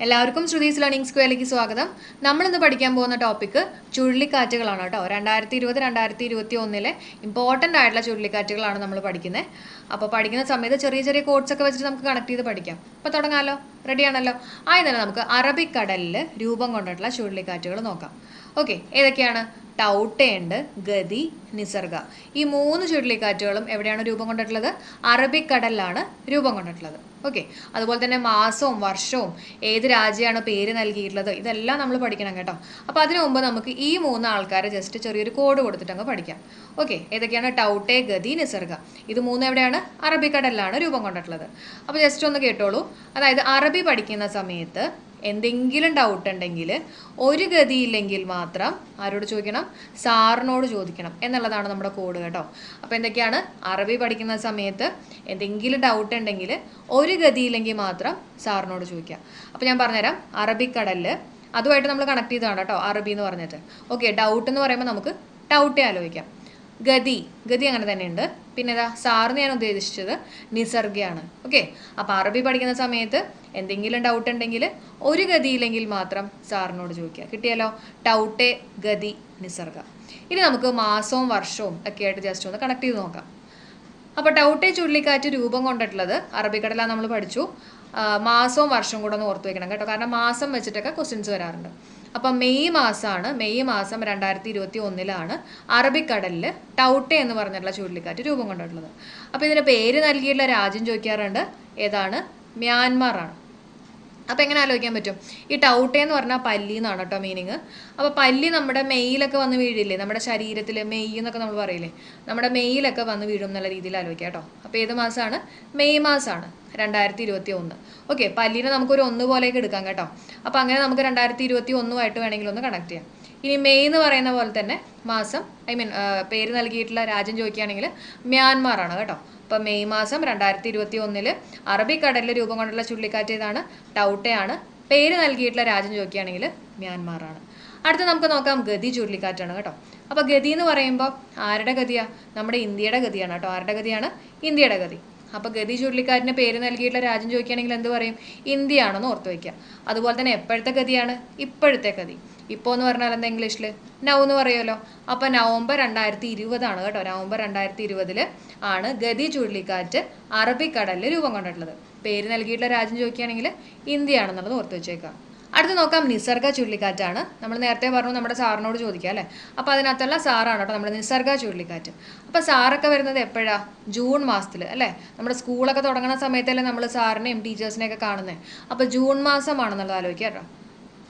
എല്ലാവർക്കും ശ്രുതീസ് ലേണിംഗ് സ്ക്വയറിലേക്ക് സ്വാഗതം. നമ്മൾ ഇന്ന് പഠിക്കാൻ പോകുന്ന ടോപ്പിക്ക് ചുഴലിക്കാറ്റുകളാണ് കേട്ടോ. രണ്ടായിരത്തി ഇരുപത് രണ്ടായിരത്തി ഇരുപത്തി ഒന്നിലെ ഇമ്പോർട്ടന്റ് ആയിട്ടുള്ള ചുഴലിക്കാറ്റുകളാണ് നമ്മൾ പഠിക്കുന്നത് അപ്പോൾ പഠിക്കുന്ന സമയത്ത് ചെറിയ ചെറിയ കോഡ്സ് ഒക്കെ വെച്ചിട്ട് നമുക്ക് കണക്ട് ചെയ്ത് പഠിക്കാം. അപ്പോൾ തുടങ്ങാമല്ലോ റെഡിയാണല്ലോ? ആയി തന്നെ നമുക്ക് അറബിക്കടലിൽ രൂപം കൊണ്ടിട്ടുള്ള ചുഴലിക്കാറ്റുകൾ നോക്കാം. ഓക്കെ ഏതൊക്കെയാണ്? ടൗട്ടയുണ്ട് ഗതി നിസർഗ. ഈ മൂന്ന് ചുഴലിക്കാറ്റുകളും എവിടെയാണ് രൂപം കൊണ്ടിട്ടുള്ളത്? അറബിക്കടലിലാണ് രൂപം കൊണ്ടിട്ടുള്ളത്. ഓക്കെ അതുപോലെ തന്നെ മാസവും വർഷവും ഏത് രാജ്യമാണ് പേര് നൽകിയിട്ടുള്ളത്? ഇതെല്ലാം നമ്മൾ പഠിക്കണം കേട്ടോ. അപ്പോൾ അതിനു മുമ്പ് നമുക്ക് ഈ മൂന്ന് ആൾക്കാരെ ജസ്റ്റ് ചെറിയൊരു കോഡ് കൊടുത്തിട്ട് അങ്ങ് പഠിക്കാം. ഓക്കെ ഏതൊക്കെയാണ്? ടൗട്ടെ ഗതി നിസർഗ. ഇത് മൂന്ന് എവിടെയാണ്? അറബിക്കടലിലാണ് രൂപം കൊണ്ടിട്ടുള്ളത്. അപ്പോൾ ജസ്റ്റ് ഒന്ന് കേട്ടോളൂ. അതായത് അറബി പഠിക്കുന്ന സമയത്ത് എന്തെങ്കിലും ഡൗട്ട് ഉണ്ടെങ്കിൽ ഒരു ഗതിയില്ലെങ്കിൽ മാത്രം ആരോട് ചോദിക്കണം? സാറിനോട് ചോദിക്കണം. എന്നുള്ളതാണ് നമ്മുടെ കോഡ് കേട്ടോ. അപ്പോൾ എന്തൊക്കെയാണ്? അറബി പഠിക്കുന്ന സമയത്ത് എന്തെങ്കിലും ഡൗട്ട് ഉണ്ടെങ്കിൽ ഒരു ഗതിയില്ലെങ്കിൽ മാത്രം സാറിനോട് ചോദിക്കുക. അപ്പോൾ ഞാൻ പറഞ്ഞുതരാം. അറബിക്കടലിൽ അതുമായിട്ട് നമ്മൾ കണക്ട് ചെയ്തതാണ് കേട്ടോ. അറബി എന്ന് പറഞ്ഞിട്ട്. ഓക്കെ ഡൗട്ട് എന്ന് പറയുമ്പോൾ നമുക്ക് ഡൗട്ടേ ആലോചിക്കാം. ഗതി. ഗതി അങ്ങനെ തന്നെയുണ്ട്. പിന്നെ ഇതാ സാറിന് ഞാൻ ഉദ്ദേശിച്ചത് നിസർഗയാണ്. ഓക്കെ? അപ്പോൾ അറബി പഠിക്കുന്ന സമയത്ത് എന്തെങ്കിലും ഡൗട്ട് ഉണ്ടെങ്കിൽ ഒരു ഗതിയില്ലെങ്കിൽ മാത്രം സാറിനോട് ചോദിക്കുക. കിട്ടിയല്ലോ ടൗട്ടെ ഗതി നിസർഗ. ഇനി നമുക്ക് മാസവും വർഷവും ഒക്കെ ആയിട്ട് ജസ്റ്റ് ഒന്ന് കണക്ട് ചെയ്ത് നോക്കാം. അപ്പോൾ ടൗട്ടെ ചുഴലിക്കാറ്റ് രൂപം കൊണ്ടിട്ടുള്ളത് അറബിക്കടലാണ് നമ്മൾ പഠിച്ചു. മാസവും വർഷവും കൂടെ ഒന്ന് ഓർത്ത് വെക്കണം കേട്ടോ. കാരണം മാസം വെച്ചിട്ടൊക്കെ ക്വസ്റ്റ്യൻസ് വരാറുണ്ട്. അപ്പം മെയ് മാസമാണ് മെയ് മാസം രണ്ടായിരത്തി ഇരുപത്തി ഒന്നിലാണ് അറബിക്കടലിൽ ടൗട്ടെ എന്ന് പറഞ്ഞിട്ടുള്ള ചുഴലിക്കാറ്റ് രൂപം കൊണ്ടിട്ടുള്ളത്. അപ്പോൾ ഇതിന്റെ പേര് നൽകിയിട്ടുള്ള രാജ്യം ചോദിക്കാറുണ്ട്. ഏതാണ്? മ്യാൻമാർ ആണ് അപ്പോൾ എങ്ങനെ ആലോചിക്കാൻ പറ്റും? ഈ ടൗട്ടെ എന്ന് പറഞ്ഞാൽ പല്ലി എന്നാണ് കേട്ടോ മീനിങ് അപ്പോൾ പല്ലി നമ്മുടെ മെയ്യിലൊക്കെ വന്ന് വീഴില്ലേ? നമ്മുടെ ശരീരത്തിൽ മെയ് എന്നൊക്കെ നമ്മൾ പറയില്ലേ? നമ്മുടെ മെയ്യിലൊക്കെ വന്ന് വീഴും എന്നുള്ള രീതിയിൽ ആലോചിക്കാം കേട്ടോ അപ്പോൾ ഏത് മാസമാണ് മെയ് മാസമാണ് രണ്ടായിരത്തി ഇരുപത്തി ഒന്ന് ഓക്കെ പല്ലിനെ നമുക്കൊരു ഒന്ന് പോലെയൊക്കെ എടുക്കാം കേട്ടോ. അപ്പോൾ അങ്ങനെ നമുക്ക് രണ്ടായിരത്തി ഇരുപത്തി ഒന്നുമായിട്ട് വേണമെങ്കിൽ ഒന്ന് കണക്ട് ചെയ്യാം. ഇനി മെയ് എന്ന് പറയുന്ന പോലെ തന്നെ മാസം ഐ മീൻ പേര് നൽകിയിട്ടുള്ള രാജ്യം ചോദിക്കുകയാണെങ്കിൽ മ്യാൻമാർ ആണ് കേട്ടോ. അപ്പോൾ മെയ് മാസം രണ്ടായിരത്തി ഇരുപത്തി ഒന്നിൽ അറബിക്കടലിൽ രൂപം കൊണ്ടുള്ള ചുഴലിക്കാറ്റ് ഏതാണ്? ടൗട്ടയാണ്. പേര് നൽകിയിട്ടുള്ള രാജ്യം ചോദിക്കുകയാണെങ്കിൽ മ്യാൻമാറാണ്. അടുത്ത നമുക്ക് നോക്കാം ഗതി ചുഴലിക്കാറ്റാണ് കേട്ടോ. അപ്പോൾ ഗതി എന്ന് പറയുമ്പോൾ ആരുടെ ഗതിയാ? നമ്മുടെ ഇന്ത്യയുടെ ഗതിയാണ് കേട്ടോ. ആരുടെ ഗതിയാണ്? ഇന്ത്യയുടെ ഗതി. അപ്പോൾ ഗതി ചുഴലിക്കാറ്റിന് പേര് നൽകിയിട്ടുള്ള രാജ്യം ചോദിക്കുകയാണെങ്കിൽ എന്ത് പറയും? ഇന്ത്യയാണെന്ന് ഓർത്ത് വയ്ക്കുക. അതുപോലെ തന്നെ എപ്പോഴത്തെ ഗതിയാണ്? ഇപ്പോഴത്തെ ഗതി. ഇപ്പോൾ എന്ന് പറഞ്ഞാൽ എന്താ ഇംഗ്ലീഷിൽ നൗ എന്ന് പറയുമല്ലോ. അപ്പോൾ നവംബർ രണ്ടായിരത്തി ഇരുപതാണ് കേട്ടോ. നവംബർ രണ്ടായിരത്തി ഇരുപതിൽ ആണ് ഗതി ചുഴലിക്കാറ്റ് അറബിക്കടലിൽ രൂപം കൊണ്ടിട്ടുള്ളത്. പേര് നൽകിയിട്ടുള്ള രാജ്യം ചോദിക്കുകയാണെങ്കിൽ ഇന്ത്യയാണെന്നുള്ളത് ഓർത്ത് വെച്ചേക്കാം അടുത്ത് നോക്കാം നിസർഗ ചുഴലിക്കാറ്റാണ്. നമ്മൾ നേരത്തെ പറഞ്ഞു നമ്മുടെ സാറിനോട് ചോദിക്കാം അല്ലേ? അപ്പോൾ അതിനകത്തുള്ള സാറാണ് കേട്ടോ നമ്മുടെ നിസർഗ ചുഴലിക്കാറ്റ്. അപ്പോൾ സാറൊക്കെ വരുന്നത് എപ്പോഴാ? ജൂൺ മാസത്തിൽ അല്ലേ? നമ്മുടെ സ്കൂളൊക്കെ തുടങ്ങുന്ന സമയത്തല്ലേ നമ്മൾ സാറിനെയും ടീച്ചേഴ്സിനെയൊക്കെ കാണുന്നത് അപ്പോൾ ജൂൺ മാസമാണെന്നുള്ളത് ആലോചിക്കുക കേട്ടോ.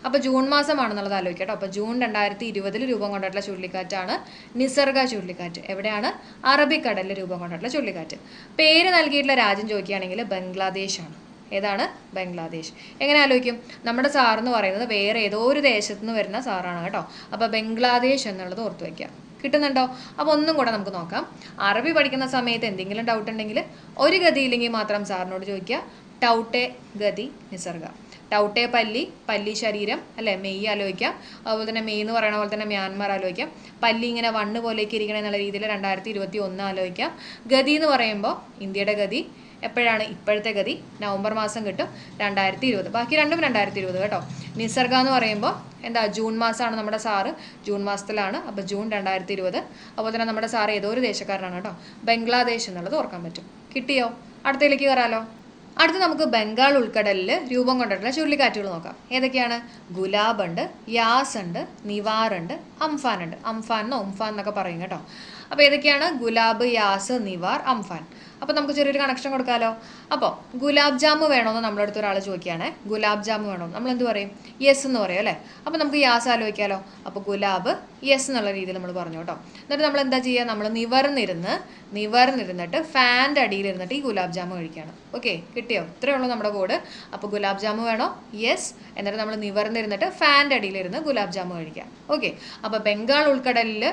അപ്പോൾ ജൂൺ മാസമാണെന്നുള്ളത് ആലോചിക്കുക കേട്ടോ. അപ്പോൾ ജൂൺ രണ്ടായിരത്തി ഇരുപതിൽ രൂപം കൊണ്ടിട്ടുള്ള ചുഴലിക്കാറ്റാണ് നിസർഗ ചുഴലിക്കാറ്റ്. എവിടെയാണ്? അറബിക്കടലിൽ രൂപം കൊണ്ടിട്ടുള്ള ചുഴലിക്കാറ്റ്. പേര് നൽകിയിട്ടുള്ള രാജ്യം ചോദിക്കുകയാണെങ്കിൽ ബംഗ്ലാദേശാണ്. ഏതാണ്? ബംഗ്ലാദേശ്. എങ്ങനെ ആലോചിക്കും? നമ്മുടെ സാർ എന്ന് പറയുന്നത് വേറെ ഏതോ ഒരു ദേശത്തു നിന്ന് വരുന്ന സാറാണ് കേട്ടോ. അപ്പോൾ ബംഗ്ലാദേശ് എന്നുള്ളത് ഓർത്തു വയ്ക്കുക. കിട്ടുന്നുണ്ടോ? അപ്പോൾ ഒന്നും കൂടെ നമുക്ക് നോക്കാം. അറബി പഠിക്കുന്ന സമയത്ത് എന്തെങ്കിലും ഡൗട്ട് ഉണ്ടെങ്കിൽ ഒരു ഗതിയില്ലെങ്കിൽ മാത്രം സാറിനോട് ചോദിക്കുക. ടൗട്ടെ ഗതി നിസർഗ. ടൗട്ടെ പല്ലി പല്ലി ശരീരം അല്ലേ? മെയ് ആലോചിക്കാം. അതുപോലെ തന്നെ മെയ് എന്ന് പറയുന്ന പോലെ തന്നെ മ്യാൻമാർ ആലോചിക്കാം. പല്ലി ഇങ്ങനെ വണ്ണ് പോലേക്ക് ഇരിക്കണം എന്നുള്ള രീതിയിൽ രണ്ടായിരത്തി ഇരുപത്തി ഒന്ന് ആലോചിക്കാം. ഗതി എന്ന് പറയുമ്പോൾ ഇന്ത്യയുടെ ഗതി എപ്പോഴാണ് ഇപ്പോഴത്തെ ഗതി? നവംബർ മാസം കിട്ടും രണ്ടായിരത്തി ഇരുപത് ബാക്കി രണ്ടും രണ്ടായിരത്തി ഇരുപത് കേട്ടോ. നിസർഗ എന്ന് പറയുമ്പോൾ എന്താ? ജൂൺ മാസമാണ് നമ്മുടെ സാറ്. ജൂൺ മാസത്തിലാണ്. അപ്പോൾ ജൂൺ രണ്ടായിരത്തി ഇരുപത് അതുപോലെ തന്നെ നമ്മുടെ സാറ് ഏതോ ഒരു ദേശക്കാരനാണ് കേട്ടോ. ബംഗ്ലാദേശ് എന്നുള്ളത് ഓർക്കാൻ പറ്റും. കിട്ടിയോ? അടുത്തയിലേക്ക് കയറാലോ. അടുത്ത് നമുക്ക് ബംഗാൾ ഉൾക്കടലിൽ രൂപം കൊണ്ടിട്ടുള്ള ചുഴലിക്കാറ്റുകൾ നോക്കാം. ഏതൊക്കെയാണ്? ഗുലാബ് ഉണ്ട് യാസ് ഉണ്ട് നിവാർ ഉണ്ട് അംഫാൻ ഉണ്ട് അംഫാൻ എന്നോ ഉംഫാൻ എന്നൊക്കെ പറയും കേട്ടോ. അപ്പോൾ ഏതൊക്കെയാണ്? Gulab Yaas Nivar Amphan. അപ്പോൾ നമുക്ക് ചെറിയൊരു കണക്ഷൻ കൊടുക്കാമല്ലോ അപ്പോൾ ഗുലാബ് ജാമു വേണമെന്ന് നമ്മുടെ അടുത്ത് ഒരാൾ ചോദിക്കുകയാണേ. ഗുലാബ് ജാമു വേണോ നമ്മൾ എന്ത് പറയും? യെസ് എന്ന് പറയും അല്ലേ? അപ്പോൾ നമുക്ക് യാസ് ആലോചിക്കാമല്ലോ അപ്പോൾ ഗുലാബ് യെസ് എന്നുള്ള രീതിയിൽ നമ്മൾ പറഞ്ഞു കേട്ടോ. എന്നിട്ട് നമ്മൾ എന്താ ചെയ്യുക നമ്മൾ നിവർന്നിരുന്ന് നിവർന്നിരുന്നിട്ട് ഫാന്റെ അടിയിലിരുന്നിട്ട് ഈ ഗുലാബ് ജാമു കഴിക്കുകയാണ് ഓക്കെ കിട്ടിയോ? ഇത്രയേ ഉള്ളൂ നമ്മുടെ കോഡ് അപ്പോൾ ഗുലാബ് ജാമു വേണോ? യെസ് എന്നിട്ട് നമ്മൾ നിവർന്നിരുന്നിട്ട് ഫാന്റെ അടിയിലിരുന്ന് ഗുലാബ് ജാമു കഴിക്കാം. ഓക്കെ അപ്പോൾ ബംഗാൾ ഉൾക്കടലിൽ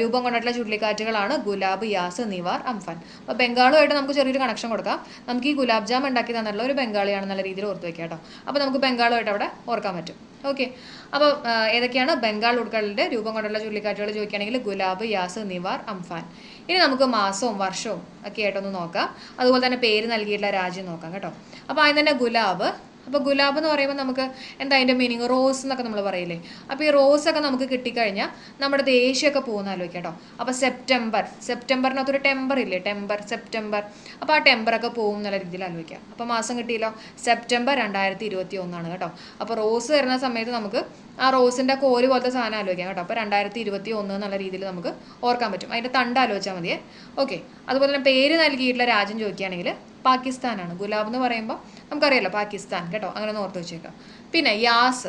രൂപം കൊണ്ടിട്ടുള്ള ചുഴലിക്കാറ്റുകളാണ് ഗുലാബ് യാസ് നിവാർ അംഫാൻ. അപ്പോൾ ബംഗാളുമായിട്ട് നമുക്ക് ചെറിയൊരു കണക്ഷൻ കൊടുക്കാം. നമുക്ക് ഈ ഗുലാബ് ജാം ഉണ്ടാക്കി തന്നിട്ടുള്ള ഒരു ബംഗാളിയാണെന്നുള്ള രീതിയിൽ ഓർത്ത് വെക്കാം കേട്ടോ. അപ്പോൾ നമുക്ക് ബംഗാളുമായിട്ട് അവിടെ ഓർക്കാൻ പറ്റും. ഓക്കെ അപ്പോൾ ഏതൊക്കെയാണ്? ബംഗാൾ ഉൾക്കടലിന്റെ രൂപം കൊണ്ടുള്ള ചുഴലിക്കാറ്റുകൾ ചോദിക്കുകയാണെങ്കിൽ ഗുലാബ് യാസ് നിവാർ അംഫാൻ. ഇനി നമുക്ക് മാസവും വർഷവും ഒക്കെ ആയിട്ടൊന്ന് നോക്കാം. അതുപോലെ തന്നെ പേര് നൽകിയിട്ടുള്ള രാജ്യം നോക്കാം കേട്ടോ. അപ്പോൾ ആദ്യം തന്നെ ഗുലാബ് അപ്പോൾ ഗുലാബ് എന്ന് പറയുമ്പോൾ നമുക്ക് എന്താ അതിന്റെ മീനിങ് റോസ് എന്നൊക്കെ നമ്മൾ പറയില്ലേ? അപ്പോൾ ഈ റോസ് ഒക്കെ നമുക്ക് കിട്ടിക്കഴിഞ്ഞാൽ നമ്മുടെ ദേഷ്യമൊക്കെ പോകുന്ന ആലോചിക്കാം കേട്ടോ അപ്പോൾ സെപ്റ്റംബർ സെപ്റ്റംബറിനകത്തൊരു ടെമ്പർ ഇല്ലേ? ടെമ്പർ സെപ്റ്റംബർ അപ്പോൾ ആ ടെമ്പറൊക്കെ പോകും എന്നുള്ള രീതിയിൽ ആലോചിക്കാം. അപ്പോൾ മാസം കിട്ടിയല്ലോ? സെപ്റ്റംബർ രണ്ടായിരത്തി ഇരുപത്തി ഒന്നാണ് കേട്ടോ. അപ്പോൾ റോസ് വരുന്ന സമയത്ത് നമുക്ക് ആ റോസിന്റെ കോൽ പോലത്തെ സാധനം ആലോചിക്കാം കേട്ടോ. അപ്പോൾ രണ്ടായിരത്തി ഇരുപത്തി ഒന്ന് എന്നുള്ള രീതിയിൽ നമുക്ക് ഓർക്കാൻ പറ്റും. അതിന്റെ തണ്ട് ആലോചിച്ചാൽ മതിയേ. ഓക്കെ അതുപോലെ തന്നെ പേര് നൽകിയിട്ടുള്ള രാജ്യം ചോദിക്കുകയാണെങ്കിൽ പാകിസ്ഥാനാണ്. ഗുലാബ് എന്ന് പറയുമ്പോൾ നമുക്കറിയാലോ പാകിസ്ഥാൻ കേട്ടോ? അങ്ങനെ ഓർത്ത് വെച്ചേക്കാം. പിന്നെ യാസ്.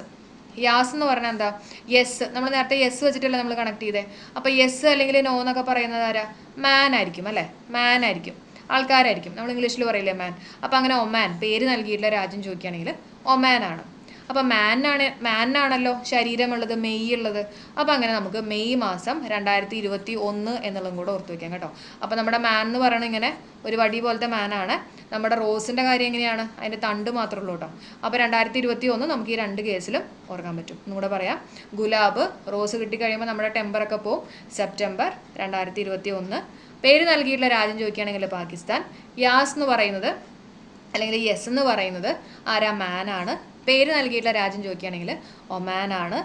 യാസ് എന്ന് പറഞ്ഞാൽ എന്താ? യെസ്. നമ്മൾ നേരത്തെ യെസ് വെച്ചിട്ടല്ലേ നമ്മൾ കണക്ട് ചെയ്തേ. അപ്പോൾ യെസ് അല്ലെങ്കിൽ നോ എന്നൊക്കെ പറയുന്നത് ആരാ? മാൻ ആയിരിക്കും അല്ലേ? മാൻ ആയിരിക്കും. ആൾക്കാരായിരിക്കും. നമ്മൾ ഇംഗ്ലീഷിൽ പറയില്ലേ മാൻ? അപ്പോൾ അങ്ങനെ ഒമാൻ പേര് നൽകിയിട്ടുള്ള രാജ്യം ചോദിക്കുകയാണെങ്കിൽ ഒമാൻ ആണ് അപ്പോൾ മാനാണ് മാനാണല്ലോ ശരീരമുള്ളത് മെയ് ഉള്ളത് അപ്പോൾ അങ്ങനെ നമുക്ക് മെയ് മാസം രണ്ടായിരത്തി ഇരുപത്തി ഒന്ന് എന്നുള്ളതും കൂടെ ഓർത്ത് വയ്ക്കാം കേട്ടോ. അപ്പോൾ നമ്മുടെ മാൻ എന്ന് പറയുന്നത് ഇങ്ങനെ ഒരു വടി പോലത്തെ മാനാണ്. നമ്മുടെ റോസിന്റെ കാര്യം എങ്ങനെയാണ്? അതിന്റെ തണ്ട് മാത്രമേ ഉള്ളൂ കേട്ടോ. അപ്പോൾ രണ്ടായിരത്തി ഇരുപത്തി ഒന്ന് നമുക്ക് ഈ രണ്ട് കേസിലും ഓർക്കാൻ പറ്റും. ഒന്നുകൂടെ പറയാം. ഗുലാബ് റോസ് കിട്ടിക്കഴിയുമ്പോൾ നമ്മുടെ ടെമ്പറൊക്കെ പോവും. സെപ്റ്റംബർ രണ്ടായിരത്തി ഇരുപത്തി ഒന്ന് പേര് നൽകിയിട്ടുള്ള രാജ്യം ചോദിക്കുകയാണെങ്കിൽ പാകിസ്ഥാൻ. യാസ് എന്ന് പറയുന്നത് അല്ലെങ്കിൽ യെസ് എന്ന് പറയുന്നത് ആരാ? മാനാണ്. പേര് നൽകിയിട്ടുള്ള രാജ്യം ചോദിക്കുകയാണെങ്കിൽ ഒമാനാണ് ആണ്.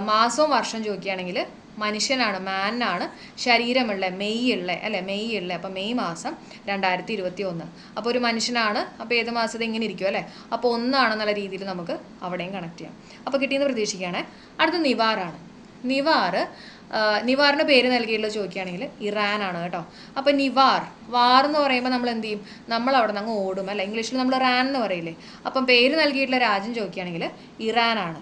മാസവും വർഷം ചോദിക്കുകയാണെങ്കിൽ മനുഷ്യനാണ് മാനാണ് ശരീരമുള്ള മെയ് ഉള്ള അല്ലെ മെയ് ഉള്ള അപ്പോൾ മെയ് മാസം രണ്ടായിരത്തി ഇരുപത്തി ഒന്ന് അപ്പോൾ ഒരു മനുഷ്യനാണ് അപ്പോൾ ഏത് മാസത്തെ ഇങ്ങനെ ഇരിക്കും അല്ലേ? അപ്പോൾ ഒന്നാണെന്നുള്ള രീതിയിൽ നമുക്ക് അവിടെയും കണക്ട് ചെയ്യാം. അപ്പോൾ കിട്ടിയെന്ന് പ്രതീക്ഷിക്കുകയാണ്. അടുത്ത നിവാറാണ് നിവാർ ആ, നിവാറിന് പേര് നൽകിയിട്ടുള്ള ചോദിക്കുകയാണെങ്കിൽ ആണ് കേട്ടോ. അപ്പോൾ നിവാർ വാർ എന്ന് പറയുമ്പോൾ നമ്മൾ എന്ത് ചെയ്യും? നമ്മൾ അവിടെ നിന്ന് അങ്ങ് ഓടും. അല്ല ഇംഗ്ലീഷിൽ നമ്മൾ റാൻ എന്ന് പറയില്ലേ? അപ്പം പേര് നൽകിയിട്ടുള്ള രാജ്യം ചോദിക്കുകയാണെങ്കിൽ ആണ്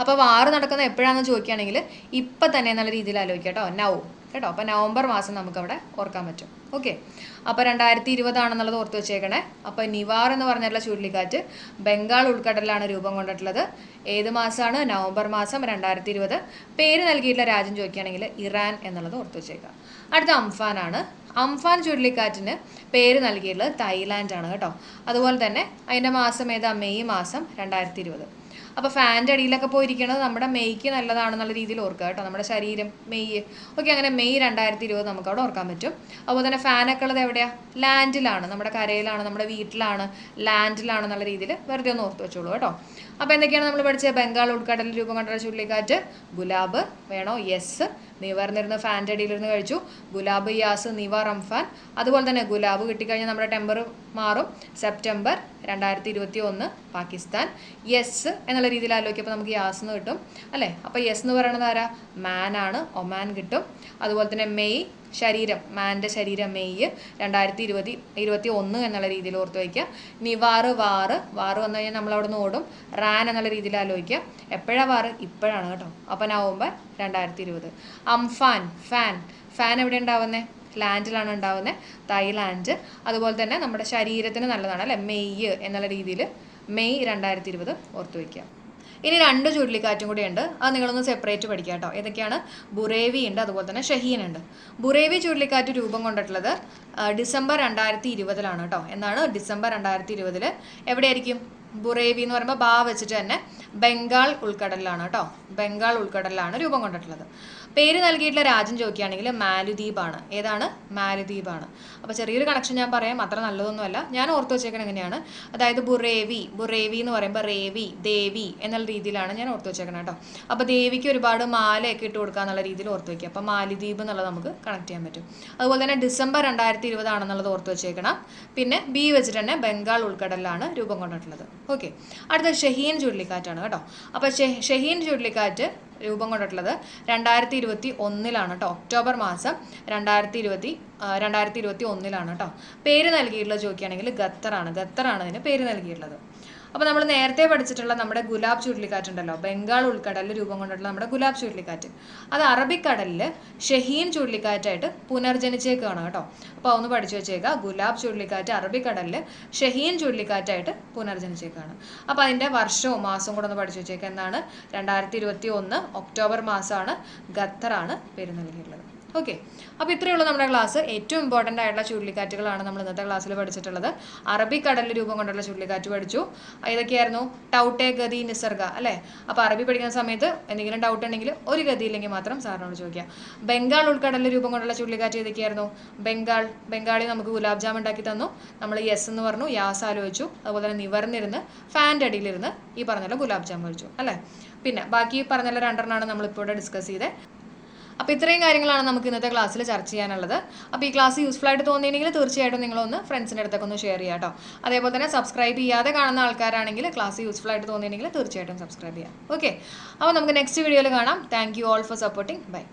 അപ്പോൾ വാർ നടക്കുന്ന എപ്പോഴാണെന്ന് ചോദിക്കുകയാണെങ്കിൽ ഇപ്പം തന്നെ നല്ല രീതിയിൽ ആലോചിക്കാം കേട്ടോ. നൗ. കേട്ടോ. അപ്പോൾ നവംബർ മാസം നമുക്കവിടെ ഓർക്കാൻ പറ്റും. ഓക്കെ. അപ്പോൾ രണ്ടായിരത്തി ഇരുപതാണെന്നുള്ളത് ഓർത്ത് വെച്ചേക്കണേ. അപ്പോൾ നിവാർ എന്ന് പറഞ്ഞിട്ടുള്ള ചുഴലിക്കാറ്റ് ബംഗാൾ ഉൾക്കടലിലാണ് രൂപം കൊണ്ടിട്ടുള്ളത്. ഏത് മാസമാണ് നവംബർ മാസം രണ്ടായിരത്തി ഇരുപത് പേര് നൽകിയിട്ടുള്ള രാജ്യം ചോദിക്കുകയാണെങ്കിൽ ഇറാൻ എന്നുള്ളത് ഓർത്ത് വെച്ചേക്കാം അടുത്ത അംഫാനാണ്. അംഫാൻ ചുഴലിക്കാറ്റിന് പേര് നൽകിയിട്ടുള്ളത് ആണ് കേട്ടോ. അതുപോലെ തന്നെ അതിന്റെ മാസം ഏതാ? മെയ് മാസം രണ്ടായിരത്തി ഇരുപത് അപ്പോൾ ഫാന്റെ അടിയിലൊക്കെ പോയിരിക്കണത് നമ്മുടെ മെയ്ക്ക് നല്ലതാണെന്നുള്ള രീതിയിൽ ഓർക്കുക കേട്ടോ. നമ്മുടെ ശരീരം മെയ് ഓക്കെ അങ്ങനെ മെയ് രണ്ടായിരത്തി ഇരുപത് നമുക്ക് അവിടെ ഓർക്കാൻ പറ്റും. അതുപോലെ തന്നെ ഫാനൊക്കെ ഉള്ളത് എവിടെയാണ് ലാൻഡിലാണ് നമ്മുടെ കരയിലാണ് നമ്മുടെ വീട്ടിലാണ് ലാൻഡിലാണെന്നുള്ള രീതിയിൽ വെറുതെ ഒന്ന് ഓർത്ത് വെച്ചോളൂ കേട്ടോ. അപ്പോൾ എന്തൊക്കെയാണ് നമ്മൾ പഠിച്ചത്? ബംഗാൾ ഉൾക്കടലിൽ രൂപം കണ്ട ചുഴലിക്കാറ്റ്. ഗുലാബ് വേണോ? യെസ് നിവർന്നിരുന്ന് ഫാന്റെ അടിയിലിരുന്ന് കഴിച്ചു. ഗുലാബ് യാസ് നിവ റംഫാൻ. അതുപോലെ തന്നെ ഗുലാബ് കിട്ടിക്കഴിഞ്ഞാൽ നമ്മുടെ ടെമ്പർ മാറും. സെപ്റ്റംബർ രണ്ടായിരത്തി ഇരുപത്തി ഒന്ന് പാകിസ്ഥാൻ. യെസ് എന്നുള്ള രീതിയിൽ ആലോചിക്കുമ്പോൾ നമുക്ക് യാസ് എന്ന് കിട്ടും. അല്ലേ? അപ്പോൾ യെസ് എന്ന് പറയുന്നത് ആരാ? മാൻ ആണ്. ഒമാൻ കിട്ടും. അതുപോലെ തന്നെ മെയ് ശരീരം മാന്റെ ശരീരം മെയ് രണ്ടായിരത്തി ഇരുപത്തി ഇരുപത്തി ഒന്ന് എന്നുള്ള രീതിയിൽ ഓർത്ത് വയ്ക്കുക. നിവാറ് വാറ്. വാറ് വന്നു കഴിഞ്ഞാൽ നമ്മൾ അവിടെ നിന്ന് ഓടും. റാൻ എന്നുള്ള രീതിയിൽ ആലോചിക്കുക. എപ്പോഴാണ് വാറ്? ഇപ്പോഴാണ് കേട്ടോ. അപ്പോൾ നവംബർ രണ്ടായിരത്തി ഇരുപത് അംഫാൻ ഫാൻ. ഫാൻ എവിടെ ഉണ്ടാവുന്നത് ലാൻഡിലാണ് ഉണ്ടാവുന്നത് തായ്ലാൻഡ്. അതുപോലെ തന്നെ നമ്മുടെ ശരീരത്തിന് നല്ലതാണ് അല്ലേ? മെയ്യ് എന്നുള്ള രീതിയിൽ മെയ് രണ്ടായിരത്തി ഇരുപത് ഓർത്ത് വയ്ക്കുക. ഇനി രണ്ട് ചുഴലിക്കാറ്റും കൂടി ഉണ്ട് അത് നിങ്ങളൊന്ന് സെപ്പറേറ്റ് പഠിക്കുക കേട്ടോ. ഏതൊക്കെയാണ്? ബുറേവി ഉണ്ട് അതുപോലെ തന്നെ ഷഹീൻ ഉണ്ട്. ബുറേവി ചുഴലിക്കാറ്റ് രൂപം കൊണ്ടിട്ടുള്ളത് ഡിസംബർ രണ്ടായിരത്തി ഇരുപതിലാണ് കേട്ടോ. എന്നാണ് ഡിസംബർ രണ്ടായിരത്തി ഇരുപതിൽ എവിടെയായിരിക്കും? ബുറേവി എന്ന് പറയുമ്പോൾ ബാ വെച്ചിട്ട് തന്നെ ബംഗാൾ ഉൾക്കടലിലാണ് കേട്ടോ. ബംഗാൾ ഉൾക്കടലിലാണ് രൂപം കൊണ്ടിട്ടുള്ളത്. പേര് നൽകിയിട്ടുള്ള രാജ്യം ചോദിക്കുകയാണെങ്കിൽ മാലുദ്വീപാണ്. ഏതാണ്? മാലുദ്വീപാണ്. അപ്പോൾ ചെറിയൊരു കണക്ഷൻ ഞാൻ പറയാം. അത്ര നല്ലതൊന്നുമല്ല. ഞാൻ ഓർത്ത് വെച്ചേക്കണ എങ്ങനെയാണ്? അതായത് ബുറേവി ബുറേവി എന്ന് പറയുമ്പോൾ റേവി ദേവി എന്നുള്ള രീതിയിലാണ് ഞാൻ ഓർത്ത് വെച്ചേക്കണം കേട്ടോ. അപ്പോൾ ദേവിക്ക് ഒരുപാട് മാലയൊക്കെ ഇട്ട് കൊടുക്കുക എന്നുള്ള രീതിയിൽ ഓർത്ത് വയ്ക്കുക അപ്പോൾ മാലിദ്വീപ് എന്നുള്ളത് നമുക്ക് കണക്ട് ചെയ്യാൻ പറ്റും. അതുപോലെ തന്നെ ഡിസംബർ രണ്ടായിരത്തി ഇരുപതാണെന്നുള്ളത് ഓർത്ത് വെച്ചേക്കണം. പിന്നെ ബി വെച്ചിട്ട് തന്നെ ബംഗാൾ ഉൾക്കടലിലാണ് രൂപം കൊണ്ടിട്ടുള്ളത്. ഓക്കെ. അടുത്ത ഷഹീൻ ചുഴലിക്കാറ്റാണ് കേട്ടോ. അപ്പോൾ ഷഹീൻ ചുഴലിക്കാറ്റ് രൂപം കൊണ്ടിട്ടുള്ളത്. രണ്ടായിരത്തി ഇരുപത്തി ഒന്നിലാണ് കേട്ടോ ഒക്ടോബർ മാസം രണ്ടായിരത്തി ഇരുപത്തി രണ്ടായിരത്തി ഇരുപത്തി ഒന്നിലാണ് കേട്ടോ പേര് നൽകിയിട്ടുള്ളത് ചോദിക്കുകയാണെങ്കിൽ ഖത്തറാണ്. ഖത്തറാണ് ഇതിന് പേര് നൽകിയിട്ടുള്ളത്. അപ്പോൾ നമ്മൾ നേരത്തെ പഠിച്ചിട്ടുള്ള നമ്മുടെ ഗുലാബ് ചുഴലിക്കാറ്റ് ഉണ്ടല്ലോ ബംഗാൾ ഉൾക്കടലിൽ രൂപം കൊണ്ടിട്ടുള്ള നമ്മുടെ ഗുലാബ് ചുഴലിക്കാറ്റ് അത് അറബിക്കടലിൽ ഷഹീൻ ചുഴലിക്കാറ്റായിട്ട് പുനർജനിച്ചേക്കാണ് കേട്ടോ. അപ്പോൾ ഒന്ന് പഠിച്ചു വെച്ചേക്കുക ഗുലാബ് ചുഴലിക്കാറ്റ് അറബിക്കടലിൽ ഷഹീൻ ചുഴലിക്കാറ്റായിട്ട് പുനർജനിച്ചേക്കാണ്. അപ്പോൾ അതിന്റെ വർഷവും മാസവും കൂടെ ഒന്ന് പഠിച്ചു വെച്ചേക്കുക എന്നാണ് രണ്ടായിരത്തി ഇരുപത്തി ഒന്ന് ഒക്ടോബർ മാസമാണ് ഖത്തറാണ് പേര് നൽകിയിട്ടുള്ളത്. ഓക്കെ അപ്പോൾ ഇത്രയേ ഉള്ളൂ നമ്മുടെ ക്ലാസ് ഏറ്റവും ഇമ്പോർട്ടന്റ് ആയിട്ടുള്ള ചുഴലിക്കാറ്റുകളാണ് നമ്മൾ ഇന്നത്തെ ക്ലാസ്സിൽ പഠിച്ചിട്ടുള്ളത്. അറബി കടലിൽ രൂപം കൊണ്ടുള്ള ചുഴലിക്കാറ്റ് പഠിച്ചു. ഇതൊക്കെയായിരുന്നു ടൗട്ടെ ഗതി നിസർഗ അല്ലേ? അപ്പോൾ അറബി പഠിക്കുന്ന സമയത്ത് എന്തെങ്കിലും ഡൗട്ട് ഉണ്ടെങ്കിൽ ഒരു ഗതിയില്ലെങ്കിൽ മാത്രം സാറിനോട് ചോദിക്കാം ബംഗാൾ ഉൾക്കടലിൽ രൂപം കൊണ്ടുള്ള ചുഴലിക്കാറ്റ് ഏതൊക്കെയായിരുന്നു? ബംഗാൾ ബംഗാളി നമുക്ക് ഗുലാബ് ജാം ഉണ്ടാക്കി തന്നു. നമ്മൾ യെസ് എന്ന് പറഞ്ഞു. യാസ് ആലോചിച്ചു. അതുപോലെ തന്നെ നിവർന്നിരുന്ന് ഫാന്റെ അടിയിലിരുന്ന് ഈ പറഞ്ഞുള്ള ഗുലാബ് ജാം കഴിച്ചു അല്ലേ? പിന്നെ ബാക്കി പറഞ്ഞുള്ള രണ്ടെണ്ണമാണ് നമ്മളിപ്പോൾ ഡിസ്കസ് ചെയ്തത് അപ്പോൾ ഇത്രയും കാര്യങ്ങളാണ് നമുക്ക് ഇന്നത്തെ ക്ലാസ്സിൽ ചർച്ച ചെയ്യാനുള്ളത്. അപ്പോൾ ഈ ക്ലാസ് യൂസ്ഫുൾ ആയിട്ട് തോന്നിയെങ്കിൽ തീർച്ചയായിട്ടും നിങ്ങളൊന്ന് ഫ്രണ്ട്സിന്റെ അടുത്തൊക്കെ ഒന്ന് ഷെയർ ചെയ്യാം കേട്ടോ അതേപോലെ തന്നെ സബ്സ്ക്രൈബ് ചെയ്യാതെ കാണുന്ന ആൾക്കാരാണെങ്കിൽ ക്ലാസ് യൂസ്ഫുൾ ആയിട്ട് തോന്നിയെങ്കിൽ തീർച്ചയായിട്ടും സബ്സ്ക്രൈബ് ചെയ്യാം. ഓക്കെ അപ്പോൾ നമുക്ക് നെക്സ്റ്റ് വീഡിയോയിൽ കാണാം. Thank you all for supporting bye